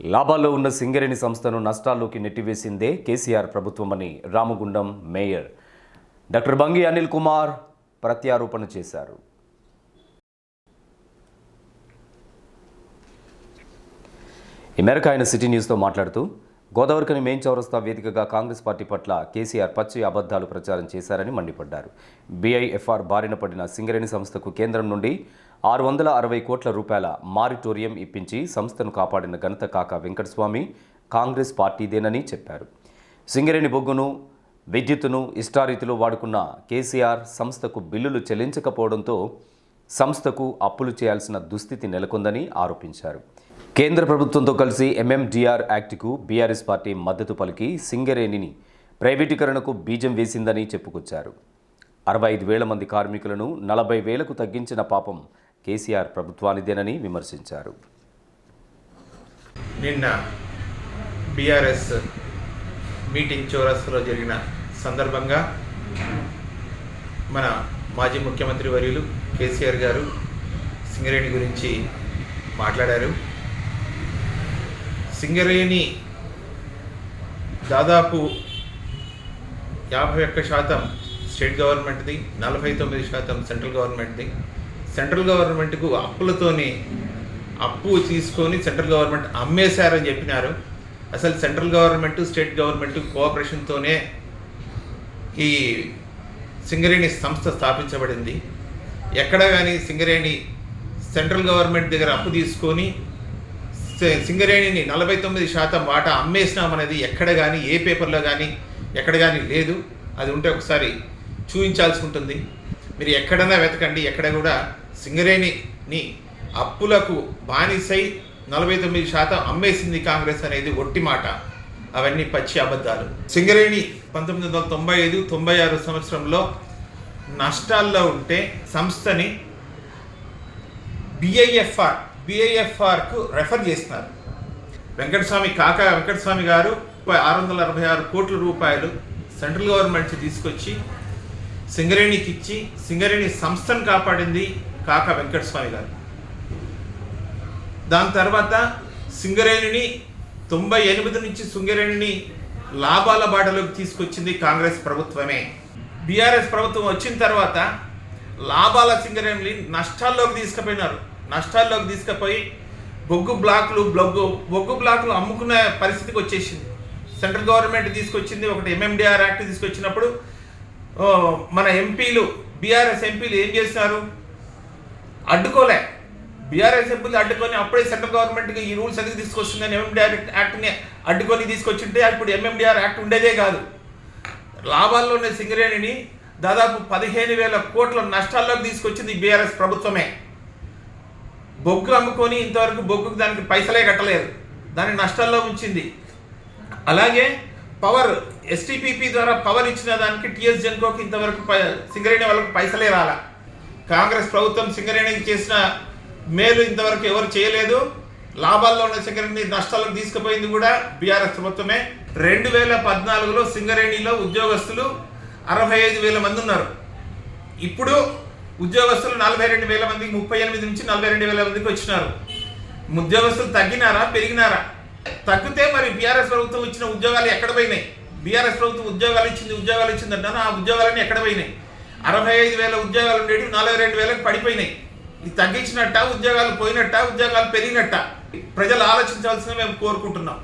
లాభాల్లో ఉన్న సింగరేణి సంస్థను నష్టాల్లోకి నెట్టివేసిందే కేసీఆర్ ప్రభుత్వమని రామగుండం మేయర్. డాక్టర్ బంగి అనిల్ కుమార్ ప్రత్యారోపణ చేశారు. ఈ మేరకు ఆయన సిటీ న్యూస్తో మాట్లాడుతూ గోదావరికని మెయిన్ చౌరస్తా వేదికగా కాంగ్రెస్ పార్టీ పట్ల కేసీఆర్ పచ్చి అబద్ధాలు ప్రచారం చేశారని మండిపడ్డారు. బీఐఎఫ్ఆర్ బారిన పడిన సింగరేణి సంస్థకు కేంద్రం నుండి ఆరు వందల అరవై కోట్ల రూపాయల మారిటోరియం ఇప్పించి సంస్థను కాపాడిన ఘనత కాక వెంకటస్వామి కాంగ్రెస్ పార్టీదేనని చెప్పారు. సింగరేణి బొగ్గును విద్యుత్తును ఇష్టారీతిలో వాడుకున్న కేసీఆర్ సంస్థకు బిల్లులు చెల్లించకపోవడంతో సంస్థకు అప్పులు చేయాల్సిన దుస్థితి నెలకొందని ఆరోపించారు. కేంద్ర ప్రభుత్వంతో కలిసి ఎంఎండిఆర్ యాక్ట్కు బీఆర్ఎస్ పార్టీ మద్దతు పలికి సింగరేణిని ప్రైవేటీకరణకు బీజం వేసిందని చెప్పుకొచ్చారు. అరవై ఐదు వేల మంది కార్మికులను నలభై వేలకు తగ్గించిన పాపం కేసీఆర్ ప్రభుత్వానిదేనని విమర్శించారు. నిన్న బీఆర్ఎస్ మీటింగ్ చౌరస్తాలో జరిగిన సందర్భంగా మన మాజీ ముఖ్యమంత్రి వర్యులు కేసీఆర్ గారు సింగరేణి గురించి మాట్లాడారు. సింగరేణి దాదాపు యాభై ఒక్క శాతం స్టేట్ గవర్నమెంట్ది నలభై తొమ్మిది శాతం సెంట్రల్ గవర్నమెంట్ది. సెంట్రల్ గవర్నమెంట్కు అప్పులతోని అప్పు తీసుకొని సెంట్రల్ గవర్నమెంట్ అమ్మేశారని చెప్పినారు. అసలు సెంట్రల్ గవర్నమెంట్ స్టేట్ గవర్నమెంట్ కోఆపరేషన్తోనే ఈ సింగరేణి సంస్థ స్థాపించబడింది. ఎక్కడ కానీ సింగరేణి సెంట్రల్ గవర్నమెంట్ దగ్గర అప్పు తీసుకొని సింగరేణిని నలభై తొమ్మిది శాతం వాటా అమ్మేసినామనేది ఎక్కడ కానీ ఏ పేపర్లో కానీ ఎక్కడ కానీ లేదు. అది ఉంటే ఒకసారి చూపించాల్సి ఉంటుంది. మీరు ఎక్కడైనా వెతకండి ఎక్కడ కూడా సింగరేణిని అప్పులకు బానిసై నలభై తొమ్మిది శాతం అమ్మేసింది కాంగ్రెస్ అనేది ఒట్టి మాట. అవన్నీ పచ్చి అబద్ధాలు. సింగరేణి పంతొమ్మిది వందల తొంభై ఐదు తొంభై ఆరు సంవత్సరంలో నష్టాల్లో ఉంటే సంస్థని బిఐఎఫ్ఆర్ బిఐఎఫ్ఆర్కు రెఫర్ చేస్తున్నారు. వెంకటస్వామి కాక వెంకటస్వామి గారు ఆరు వందల అరవై ఆరు కోట్ల రూపాయలు సెంట్రల్ గవర్నమెంట్ తీసుకొచ్చి సింగరేణికి ఇచ్చి సింగరేణి సంస్థను కాపాడింది కాక వెంకటస్వామి గారు. దాని తర్వాత సింగరేణిని తొంభై ఎనిమిది నుంచి సింగరేణిని లాభాల బాటలోకి తీసుకొచ్చింది కాంగ్రెస్ ప్రభుత్వమే. బీఆర్ఎస్ ప్రభుత్వం వచ్చిన తర్వాత లాభాల సింగరేణిని నష్టాల్లోకి తీసుకుపోయినారు. నష్టాల్లోకి తీసుకుపోయి బొగ్గు బ్లాక్లు బ్లొగ్గు బొగ్గు బ్లాక్లు అమ్ముకునే పరిస్థితికి వచ్చేసింది. సెంట్రల్ గవర్నమెంట్ తీసుకొచ్చింది ఒకటి ఎంఎండిఆర్ యాక్ట్ తీసుకొచ్చినప్పుడు మన ఎంపీలు బీఆర్ఎస్ ఎంపీలు ఏం చేసినారు? అడ్డుకోలే. బీఆర్ఎస్ ఎంపీలు అడ్డుకొని అప్పుడే సెంట్రల్ గవర్నమెంట్కి ఈ రూల్స్ ఎందుకు తీసుకొస్తుందని ఎంఎండిఆర్ యాక్ట్ని అడ్డుకొని తీసుకొచ్చింటే ఇప్పుడు ఎంఎండిఆర్ యాక్ట్ ఉండేదే కాదు. లాభాల్లో ఉన్న సింగరేణిని దాదాపు పదిహేను వేల కోట్ల నష్టాల్లోకి తీసుకొచ్చింది బీఆర్ఎస్ ప్రభుత్వమే. బొగ్గు అమ్ముకొని ఇంతవరకు బొగ్గుకు దానికి పైసలే కట్టలేదు. దాన్ని నష్టాల్లో ఉంచింది. అలాగే పవర్ ఎస్టీపీపీ ద్వారా పవర్ ఇచ్చిన దానికి టీఎస్ జెన్కోకి ఇంతవరకు పై- సింగరేణి వాళ్ళకి పైసలే రాలా. కాంగ్రెస్ ప్రభుత్వం సింగరేణికి చేసిన మేలు ఇంతవరకు ఎవరు చేయలేదు. లాభాల్లో ఉన్న సింగరేణి నష్టాలకు తీసుకుపోయింది కూడా బీఆర్ఎస్ ప్రభుత్వమే. రెండు వేల పద్నాలుగులో సింగరేణిలో ఉద్యోగస్తులు అరవై ఐదు వేల మంది ఉన్నారు. ఇప్పుడు ఉద్యోగస్తులు నలభై రెండు వేల మందికి ముప్పై ఎనిమిది నుంచి నలభై రెండు వేల మందికి వచ్చినారు. ఉద్యోగస్తులు తగ్గినారా పెరిగినారా? తగ్గితే మరి బీఆర్ఎస్ ప్రభుత్వం ఇచ్చిన ఉద్యోగాలు ఎక్కడ పోయినాయి? బీఆర్ఎస్ ప్రభుత్వం ఉద్యోగాలు ఇచ్చింది ఉద్యోగాలు ఇచ్చిందంటే ఆ ఉద్యోగాలన్నీ ఎక్కడ పోయినాయి? అరవై ఐదు వేల ఉద్యోగాలు ఉండేవి నలభై రెండు వేలకు పడిపోయినాయి. ఇది తగ్గించినట్ట ఉద్యోగాలు పోయినట్ట ఉద్యోగాలు పెరిగినట్ట? ప్రజలు ఆలోచించాల్సిన మేము కోరుకుంటున్నాం.